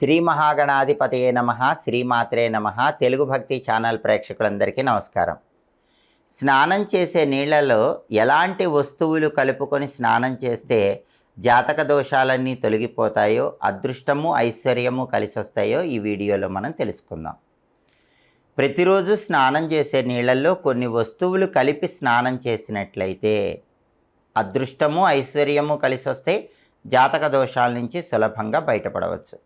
శ్రీ మహాగణాధిపతయే నమ శ్రీమాత్రే నమ. తెలుగు భక్తి ఛానల్ ప్రేక్షకులందరికీ నమస్కారం. స్నానం చేసే నీళ్ళలో ఎలాంటి వస్తువులు కలుపుకొని స్నానం చేస్తే జాతక దోషాలన్నీ తొలగిపోతాయో అదృష్టము ఐశ్వర్యము కలిసి వస్తాయో ఈ వీడియోలో మనం తెలుసుకుందాం. ప్రతిరోజు స్నానం చేసే నీళ్ళల్లో కొన్ని వస్తువులు కలిపి స్నానం చేసినట్లయితే అదృష్టము ఐశ్వర్యము కలిసి వస్తే జాతక దోషాల నుంచి సులభంగా బయటపడవచ్చు.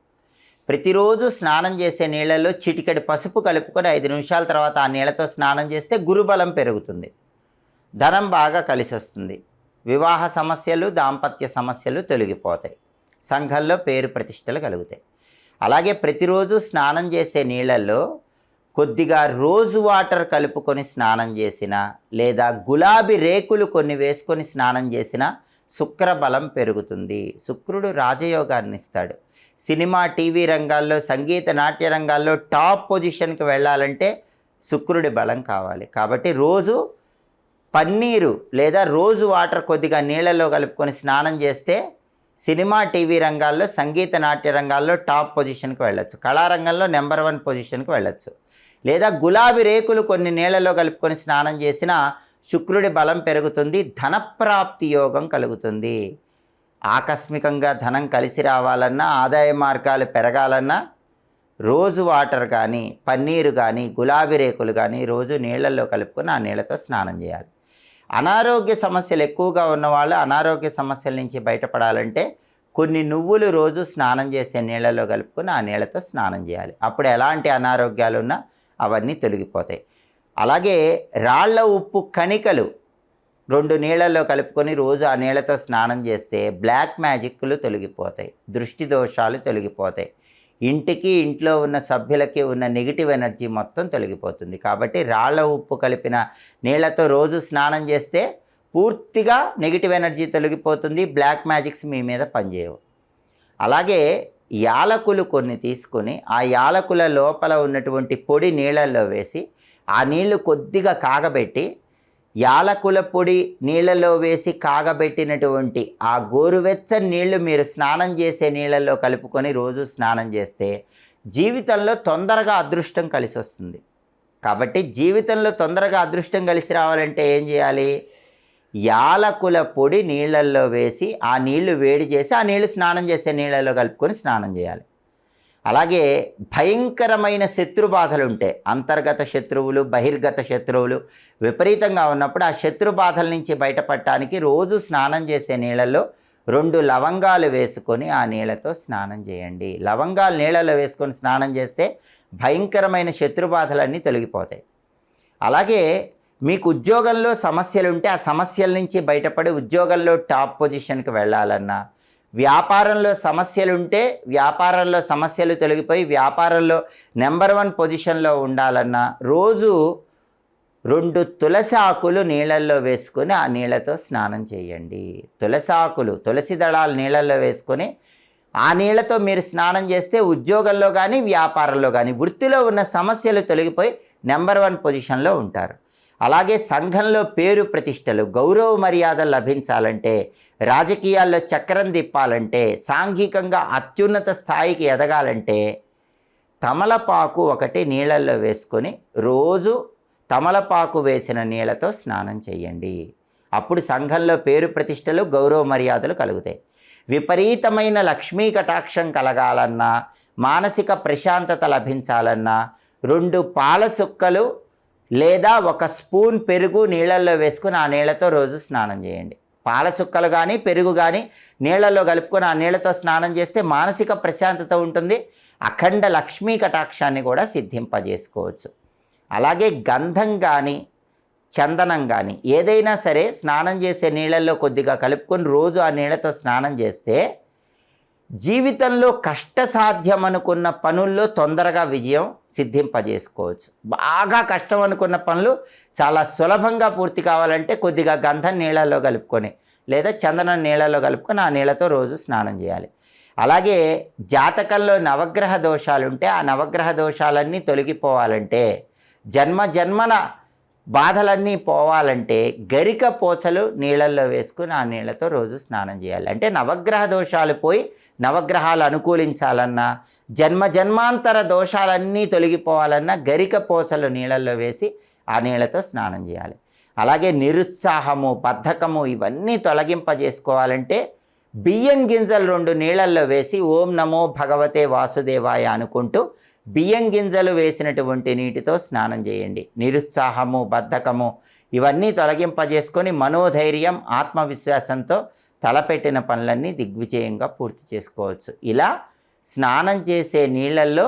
ప్రతిరోజు స్నానం చేసే నీళ్ళల్లో చిటికెడు పసుపు కలుపుకొని ఐదు నిమిషాల తర్వాత ఆ నీళ్ళతో స్నానం చేస్తే గురుబలం పెరుగుతుంది. ధనం బాగా కలిసి వస్తుంది వివాహ సమస్యలు దాంపత్య సమస్యలు తొలగిపోతాయి. సంఘంలో పేరు ప్రతిష్టలు కలుగుతాయి. అలాగే ప్రతిరోజు స్నానం చేసే నీళ్ళల్లో కొద్దిగా రోజు వాటర్ కలుపుకొని స్నానం చేసిన లేదా గులాబీ రేకులు కొన్ని వేసుకొని స్నానం చేసిన శుక్ర బలం పెరుగుతుంది. శుక్రుడు రాజయోగాన్ని ఇస్తాడు. సినిమా టీవీ రంగాల్లో సంగీత నాట్య రంగాల్లో టాప్ పొజిషన్కి వెళ్ళాలంటే శుక్రుడి బలం కావాలి. కాబట్టి రోజు పన్నీరు లేదా రోజు వాటర్ కొద్దిగా నీళ్ళలో కలుపుకొని స్నానం చేస్తే సినిమా టీవీ రంగాల్లో సంగీత నాట్య రంగాల్లో టాప్ పొజిషన్కి వెళ్ళొచ్చు. కళారంగంలో నెంబర్ వన్ పొజిషన్కి వెళ్ళొచ్చు. లేదా గులాబీ రేకులు కొన్ని నీళ్ళలో కలుపుకొని స్నానం చేసినా శుక్రుడి బలం పెరుగుతుంది ధనప్రాప్తి యోగం కలుగుతుంది. ఆకస్మికంగా ధనం కలిసి రావాలన్నా ఆదాయ మార్గాలు పెరగాలన్నా రోజు వాటర్ కానీ పన్నీరు కానీ గులాబీ రేకులు కానీ రోజు నీళ్ళల్లో కలుపుకొని ఆ నీళ్ళతో స్నానం చేయాలి. అనారోగ్య సమస్యలు ఎక్కువగా ఉన్నవాళ్ళు అనారోగ్య సమస్యల నుంచి బయటపడాలంటే కొన్ని నువ్వులు రోజు స్నానం చేసే నీళ్ళలో కలుపుకొని ఆ నీళ్ళతో స్నానం చేయాలి. అప్పుడు ఎలాంటి అనారోగ్యాలు ఉన్నా అవన్నీ తొలగిపోతాయి. అలాగే రాళ్ళ ఉప్పు కణికలు రెండు నీళ్ళల్లో కలుపుకొని రోజు ఆ నీళ్ళతో స్నానం చేస్తే బ్లాక్ మ్యాజిక్లు తొలగిపోతాయి దృష్టి దోషాలు తొలగిపోతాయి. ఇంటికి ఇంట్లో ఉన్న సభ్యులకి ఉన్న నెగిటివ్ ఎనర్జీ మొత్తం తొలగిపోతుంది. కాబట్టి రాళ్ళ ఉప్పు కలిపిన నీళ్ళతో రోజు స్నానం చేస్తే పూర్తిగా నెగిటివ్ ఎనర్జీ తొలగిపోతుంది బ్లాక్ మ్యాజిక్స్ మీ మీద పనిచేయవు. అలాగే యాలకులు కొన్ని తీసుకొని ఆ యాలకుల లోపల ఉన్నటువంటి పొడి నీళ్ళల్లో వేసి ఆ నీళ్ళు కొద్దిగా కాగబెట్టి యాలకుల పొడి నీళ్ళలో వేసి కాగబెట్టినటువంటి ఆ గోరువెచ్చని నీళ్ళు మీరు స్నానం చేసే నీళ్ళల్లో కలుపుకొని రోజు స్నానం చేస్తే జీవితంలో తొందరగా అదృష్టం కలిసి వస్తుంది. కాబట్టి జీవితంలో తొందరగా అదృష్టం కలిసి రావాలంటే ఏం చేయాలి? యాలకుల పొడి నీళ్ళల్లో వేసి ఆ నీళ్ళు వేడి చేసి ఆ నీళ్ళు స్నానం చేసే నీళ్ళల్లో కలుపుకొని స్నానం చేయాలి. అలాగే భయంకరమైన శత్రు బాధలు ఉంటాయి అంతర్గత శత్రువులు బహిర్గత శత్రువులు విపరీతంగా ఉన్నప్పుడు ఆ శత్రు బాధల నుంచి బయటపడటానికి రోజు స్నానం చేసే నీళ్ళల్లో రెండు లవంగాలు వేసుకొని ఆ నీళ్ళతో స్నానం చేయండి. లవంగాలు నీళ్ళలో వేసుకొని స్నానం చేస్తే భయంకరమైన శత్రు బాధలన్నీ తొలగిపోతాయి. అలాగే మీకు ఉద్యోగంలో సమస్యలు ఉంటే ఆ సమస్యల నుంచి బయటపడి ఉద్యోగంలో టాప్ పొజిషన్కి వెళ్ళాలన్నా వ్యాపారంలో సమస్యలు ఉంటే వ్యాపారంలో సమస్యలు తొలగిపోయి వ్యాపారంలో నెంబర్ వన్ పొజిషన్లో ఉండాలన్నా రోజు రెండు తులసి ఆకులు నీళ్ళల్లో వేసుకొని ఆ నీళ్ళతో స్నానం చేయండి. తులసి ఆకులు తులసి దళాలు నీళ్ళల్లో వేసుకొని ఆ నీళ్ళతో మీరు స్నానం చేస్తే ఉద్యోగంలో కానీ వ్యాపారంలో కానీ వృత్తిలో ఉన్న సమస్యలు తొలగిపోయి నెంబర్ వన్ పొజిషన్లో ఉంటారు. అలాగే సంఘంలో పేరు ప్రతిష్టలు గౌరవ మర్యాదలు లభించాలంటే రాజకీయాల్లో చక్రం తిప్పాలంటే సాంఘికంగా అత్యున్నత స్థాయికి ఎదగాలంటే తమలపాకు ఒకటి నీళ్ళల్లో వేసుకొని రోజు తమలపాకు వేసిన నీళ్ళతో స్నానం చేయండి. అప్పుడు సంఘంలో పేరు ప్రతిష్టలు గౌరవ మర్యాదలు కలుగుతాయి. విపరీతమైన లక్ష్మీ కటాక్షం కలగాలన్నా మానసిక ప్రశాంతత లభించాలన్నా రెండు పాల చుక్కలు లేదా ఒక స్పూన్ పెరుగు నీళ్ళల్లో వేసుకుని ఆ నీళ్ళతో రోజు స్నానం చేయండి. పాల చుక్కలు కానీ పెరుగు కానీ నీళ్ళల్లో కలుపుకొని ఆ నీళ్ళతో స్నానం చేస్తే మానసిక ప్రశాంతత ఉంటుంది. అఖండ లక్ష్మీ కటాక్షాన్ని కూడా సిద్ధింపజేసుకోవచ్చు. అలాగే గంధం కానీ చందనం కానీ ఏదైనా సరే స్నానం చేసే నీళ్ళల్లో కొద్దిగా కలుపుకొని రోజు ఆ నీళ్ళతో స్నానం చేస్తే జీవితంలో కష్టసాధ్యం అనుకున్న పనుల్లో తొందరగా విజయం సిద్ధింపజేసుకోవచ్చు. బాగా కష్టం అనుకున్న పనులు చాలా సులభంగా పూర్తి కావాలంటే కొద్దిగా గంధం నీళ్ళల్లో కలుపుకొని లేదా చందనం నీళ్ళలో కలుపుకొని ఆ నీళ్ళతో రోజు స్నానం చేయాలి. అలాగే జాతకంలో నవగ్రహ దోషాలుంటే ఆ నవగ్రహ దోషాలన్నీ తొలగిపోవాలంటే జన్మ జన్మన బాధలన్నీ పోవాలంటే గరిక పోచలు నీళ్ళల్లో వేసుకుని ఆ నీళ్ళతో రోజు స్నానం చేయాలి. అంటే నవగ్రహ దోషాలు పోయి నవగ్రహాలు అనుకూలించాలన్నా జన్మ జన్మాంతర దోషాలన్నీ తొలగిపోవాలన్నా గరిక పోచలు నీళ్ళల్లో వేసి ఆ నీళ్ళతో స్నానం చేయాలి. అలాగే నిరుత్సాహము బద్ధకము ఇవన్నీ తొలగింపజేసుకోవాలంటే బియ్యం గింజలు రెండు నీళ్ళల్లో వేసి ఓం నమో భగవతే వాసుదేవాయ అనుకుంటూ బియ్యం గింజలు వేసినటువంటి నీటితో స్నానం చేయండి. నిరుత్సాహము బద్ధకము ఇవన్నీ తొలగింపజేసుకొని మనోధైర్యం ఆత్మవిశ్వాసంతో తలపెట్టిన పనులన్నీ దిగ్విజయంగా పూర్తి చేసుకోవచ్చు. ఇలా స్నానం చేసే నీళ్ళల్లో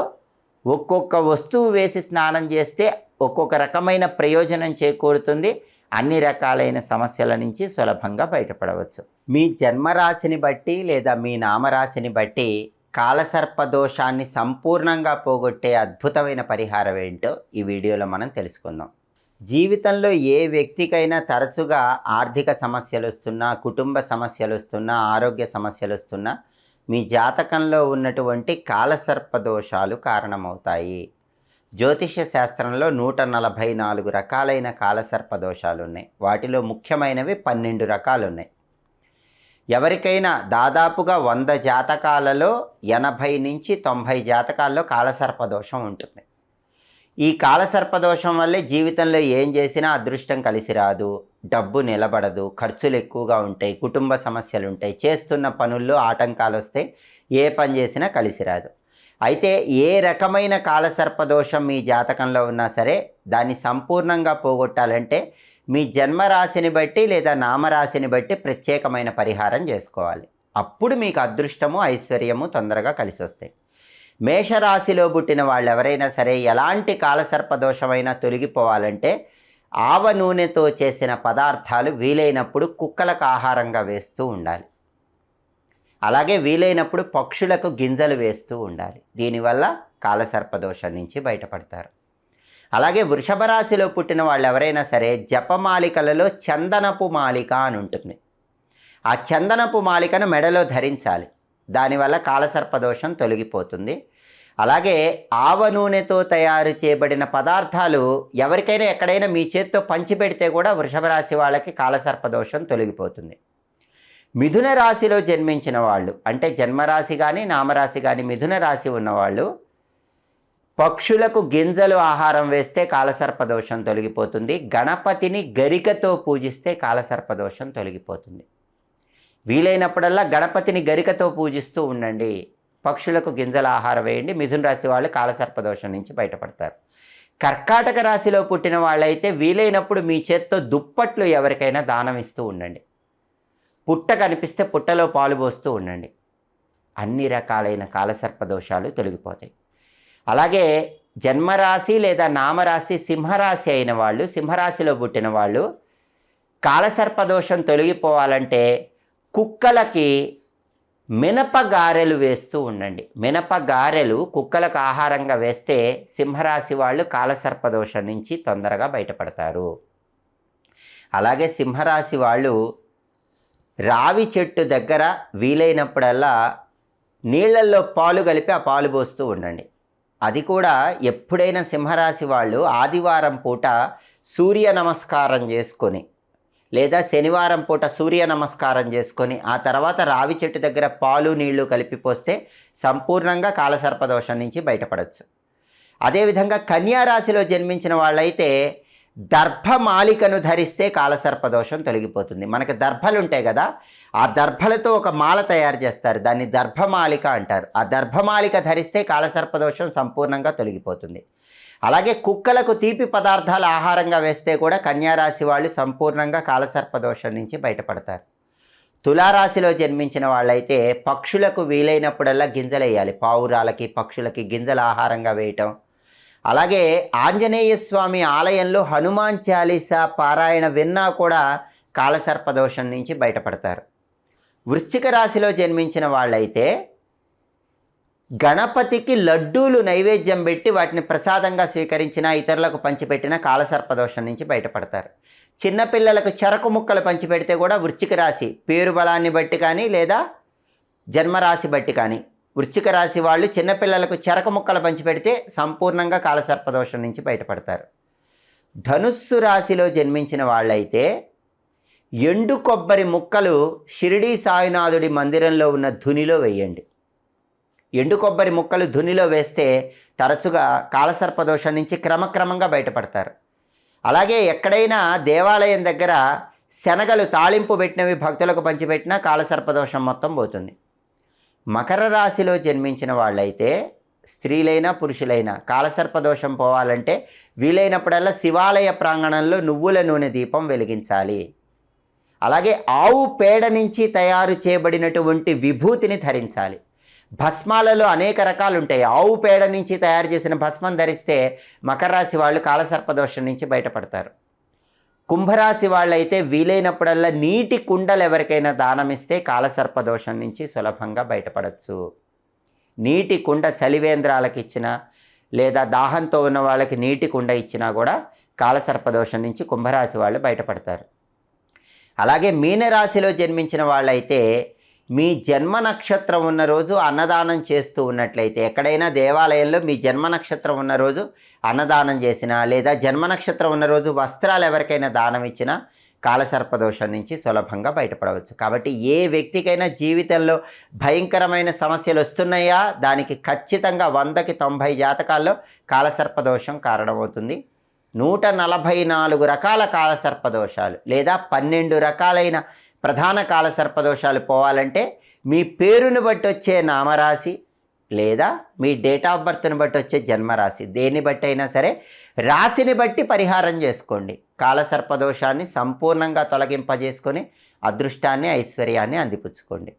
ఒక్కొక్క వస్తువు వేసి స్నానం చేస్తే ఒక్కొక్క రకమైన ప్రయోజనం చేకూరుతుంది. అన్ని రకాలైన సమస్యల నుంచి సులభంగా బయటపడవచ్చు. మీ జన్మరాశిని బట్టి లేదా మీ నామరాశిని బట్టి కాలసర్ప దోషాన్ని సంపూర్ణంగా పోగొట్టే అద్భుతమైన పరిహారం ఏంటో ఈ వీడియోలో మనం తెలుసుకుందాం. జీవితంలో ఏ వ్యక్తికైనా తరచుగా ఆర్థిక సమస్యలు వస్తున్నా కుటుంబ సమస్యలు వస్తున్నా ఆరోగ్య సమస్యలు వస్తున్నా మీ జాతకంలో ఉన్నటువంటి కాలసర్ప దోషాలు కారణమవుతాయి. జ్యోతిష్య శాస్త్రంలో నూట నలభై నాలుగు రకాలైన కాలసర్ప దోషాలు ఉన్నాయి వాటిలో ముఖ్యమైనవి పన్నెండు రకాలు ఉన్నాయి ఎవరికైనా దాదాపుగా వంద జాతకాలలో ఎనభై నుంచి తొంభై జాతకాల్లో కాలసర్పదోషం ఉంటుంది. ఈ కాలసర్పదోషం వల్లే జీవితంలో ఏం చేసినా అదృష్టం కలిసి రాదు. డబ్బు నిలబడదు. ఖర్చులు ఎక్కువగా ఉంటాయి. కుటుంబ సమస్యలు ఉంటాయి. చేస్తున్న పనుల్లో ఆటంకాలు వస్తే ఏ పని చేసినా కలిసి రాదు. అయితే ఏ రకమైన కాలసర్పదోషం మీ జాతకంలో ఉన్నా సరే దాన్ని సంపూర్ణంగా పోగొట్టాలంటే మీ జన్మరాశిని బట్టి లేదా నామరాశిని బట్టి ప్రత్యేకమైన పరిహారం చేసుకోవాలి. అప్పుడు మీకు అదృష్టము ఐశ్వర్యము తొందరగా కలిసి వస్తాయి మేషరాశిలో పుట్టిన వాళ్ళు ఎవరైనా సరే ఎలాంటి కాలసర్ప దోషమైనా తొలగిపోవాలంటే ఆవ నూనెతో చేసిన పదార్థాలు వీలైనప్పుడు కుక్కలకు ఆహారంగా వేస్తూ ఉండాలి. అలాగే వీలైనప్పుడు పక్షులకు గింజలు వేస్తూ ఉండాలి. దీనివల్ల కాలసర్ప దోషం నుంచి బయటపడతారు. అలాగే వృషభ రాశిలో పుట్టిన వాళ్ళు ఎవరైనా సరే జపమాలికలలో చందనపు మాలిక అని ఉంటుంది. ఆ చందనపు మాలికను మెడలో ధరించాలి. దానివల్ల కాలసర్ప దోషం తొలగిపోతుంది. అలాగే ఆవ నూనెతో తయారు చేయబడిన పదార్థాలు ఎవరికైనా ఎక్కడైనా మీ చేత్తో పంచిపెడితే కూడా వృషభ రాశి వాళ్ళకి కాలసర్ప దోషం తొలగిపోతుంది. మిథున రాశిలో జన్మించిన వాళ్ళు అంటే జన్మరాశి కానీ నామరాశి కానీ మిథున రాశి ఉన్నవాళ్ళు పక్షులకు గింజలు ఆహారం వేస్తే కాలసర్పదోషం తొలగిపోతుంది. గణపతిని గరికతో పూజిస్తే కాలసర్పదోషం తొలగిపోతుంది. వీలైనప్పుడల్లా గణపతిని గరికతో పూజిస్తూ ఉండండి. పక్షులకు గింజల ఆహారం వేయండి. మిథున రాశి వాళ్ళు కాలసర్పదోషం నుంచి బయటపడతారు. కర్కాటక రాశిలో పుట్టిన వాళ్ళైతే వీలైనప్పుడు మీ చేత్తో దుప్పట్లు ఎవరికైనా దానం ఇస్తూ ఉండండి. పుట్ట కనిపిస్తే పుట్టలో పాలు పోస్తూ ఉండండి. అన్ని రకాలైన కాలసర్ప దోషాలు తొలగిపోతాయి. అలాగే జన్మరాశి లేదా నామరాశి సింహరాశి అయిన వాళ్ళు సింహరాశిలో పుట్టిన వాళ్ళు కాలసర్ప దోషం తొలగిపోవాలంటే కుక్కలకి మినప గారెలు వేస్తూ ఉండండి. మినప గారెలు కుక్కలకు ఆహారంగా వేస్తే సింహరాశి వాళ్ళు కాలసర్ప దోషం నుంచి తొందరగా బయటపడతారు. అలాగే సింహరాశి వాళ్ళు రావి చెట్టు దగ్గర వీలైనప్పుడల్లా నీళ్ళల్లో పాలు కలిపి ఆ పాలు పోస్తూ ఉండండి. అది కూడా ఎప్పుడైనా సింహరాశి వాళ్ళు ఆదివారం పూట సూర్య నమస్కారం చేసుకొని లేదా శనివారం పూట సూర్య నమస్కారం చేసుకొని ఆ తర్వాత రావి చెట్టు దగ్గర పాలు నీళ్ళు కలిపి పోస్తే సంపూర్ణంగా కాలసర్పదోషం నుంచి బయటపడవచ్చు అదేవిధంగా కన్యారాశిలో జన్మించిన వాళ్ళైతే దర్భమాలికను ధరిస్తే కాలసర్పదోషం తొలగిపోతుంది. మనకి దర్భలు ఉంటాయి కదా ఆ దర్భలతో ఒక మాల తయారు చేస్తారు. దాన్ని దర్భమాలిక అంటారు. ఆ దర్భమాలిక ధరిస్తే కాలసర్పదోషం సంపూర్ణంగా తొలగిపోతుంది. అలాగే కుక్కలకు తీపి పదార్థాలు ఆహారంగా వేస్తే కూడా కన్యారాశి వాళ్ళు సంపూర్ణంగా కాలసర్పదోషం నుంచి బయటపడతారు. తులారాశిలో జన్మించిన వాళ్ళైతే పక్షులకు వీలైనప్పుడల్లా గింజలు వేయాలి. పావురాలకి పక్షులకి గింజల ఆహారంగా వేయటం అలాగే ఆంజనేయ స్వామి ఆలయంలో హనుమాన్ చాలీసా పారాయణ విన్నా కూడా కాలసర్పదోషం నుంచి బయటపడతారు. వృశ్చిక రాశిలో జన్మించిన వాళ్ళైతే గణపతికి లడ్డూలు నైవేద్యం పెట్టి వాటిని ప్రసాదంగా స్వీకరించిన ఇతరులకు పంచిపెట్టిన కాలసర్పదోషం నుంచి బయటపడతారు. చిన్నపిల్లలకు చెరకు ముక్కలు పంచిపెడితే కూడా వృశ్చిక రాశి పేరు బలాన్ని బట్టి కానీ లేదా జన్మరాశి బట్టి కానీ వృశ్చిక రాశి వాళ్ళు చిన్నపిల్లలకు చెరకు ముక్కలు పంచిపెడితే సంపూర్ణంగా కాలసర్పదోషం నుంచి బయటపడతారు. ధనుస్సు రాశిలో జన్మించిన వాళ్ళైతే ఎండు కొబ్బరి ముక్కలు షిరిడీ సాయినాథుడి మందిరంలో ఉన్న ధునిలో వేయండి. ఎండు కొబ్బరి ముక్కలు ధునిలో వేస్తే తరచుగా కాలసర్పదోషం నుంచి క్రమక్రమంగా బయటపడతారు. అలాగే ఎక్కడైనా దేవాలయం దగ్గర శనగలు తాళింపు పెట్టినవి భక్తులకు పంచిపెట్టినా కాలసర్పదోషం మొత్తం పోతుంది. మకర రాశిలో జన్మించిన వాళ్ళైతే స్త్రీలైనా పురుషులైనా కాలసర్పదోషం పోవాలంటే వీలైనప్పుడల్లా శివాలయ ప్రాంగణంలో నువ్వుల నూనె దీపం వెలిగించాలి. అలాగే ఆవు పేడ నుంచి తయారు చేయబడినటువంటి విభూతిని ధరించాలి. భస్మాలలో అనేక రకాలు ఉంటాయి ఆవు పేడ నుంచి తయారు చేసిన భస్మం ధరిస్తే మకర రాశి వాళ్ళు కాలసర్పదోషం నుంచి బయటపడతారు. కుంభరాశి వాళ్ళైతే వీలైనప్పుడల్లా నీటి కుండలు ఎవరికైనా దానం ఇస్తే కాలసర్పదోషం నుంచి సులభంగా బయటపడవచ్చు నీటి కుండ చలివేంద్రాలకు ఇచ్చినా లేదా దాహంతో ఉన్న వాళ్ళకి నీటి కుండ ఇచ్చినా కూడా కాలసర్పదోషం నుంచి కుంభరాశి వాళ్ళు బయటపడతారు. అలాగే మీనరాశిలో జన్మించిన వాళ్ళైతే మీ జన్మ నక్షత్రం ఉన్న రోజు అన్నదానం చేస్తూ ఉన్నట్లయితే ఎక్కడైనా దేవాలయంలో మీ జన్మ నక్షత్రం ఉన్న రోజు అన్నదానం చేసినా లేదా జన్మ నక్షత్రం ఉన్న రోజు వస్త్రాలు ఎవరికైనా దానం ఇచ్చినా కాలసర్పదోషం నుంచి సులభంగా బయటపడవచ్చు. కాబట్టి ఏ వ్యక్తికైనా జీవితంలో భయంకరమైన సమస్యలు వస్తున్నాయా? దానికి ఖచ్చితంగా వందకి తొంభై జాతకాల్లో కాలసర్పదోషం కారణమవుతుంది. నూట నలభై నాలుగు రకాల కాలసర్పదోషాలు లేదా పన్నెండు రకాలైన ప్రధాన కాల సర్పదోషాలు పోవాలంటే మీ పేరుని బట్టి వచ్చే నామరాశి లేదా మీ డేట్ ఆఫ్ బర్త్ని బట్టి వచ్చే జన్మరాశి. దేన్ని బట్టి అయినా సరే రాశిని బట్టి పరిహారం చేసుకోండి. కాలసర్పదోషాన్ని సంపూర్ణంగా తొలగింపజేసుకొని అదృష్టాన్ని ఐశ్వర్యాన్ని అందిపుచ్చుకోండి.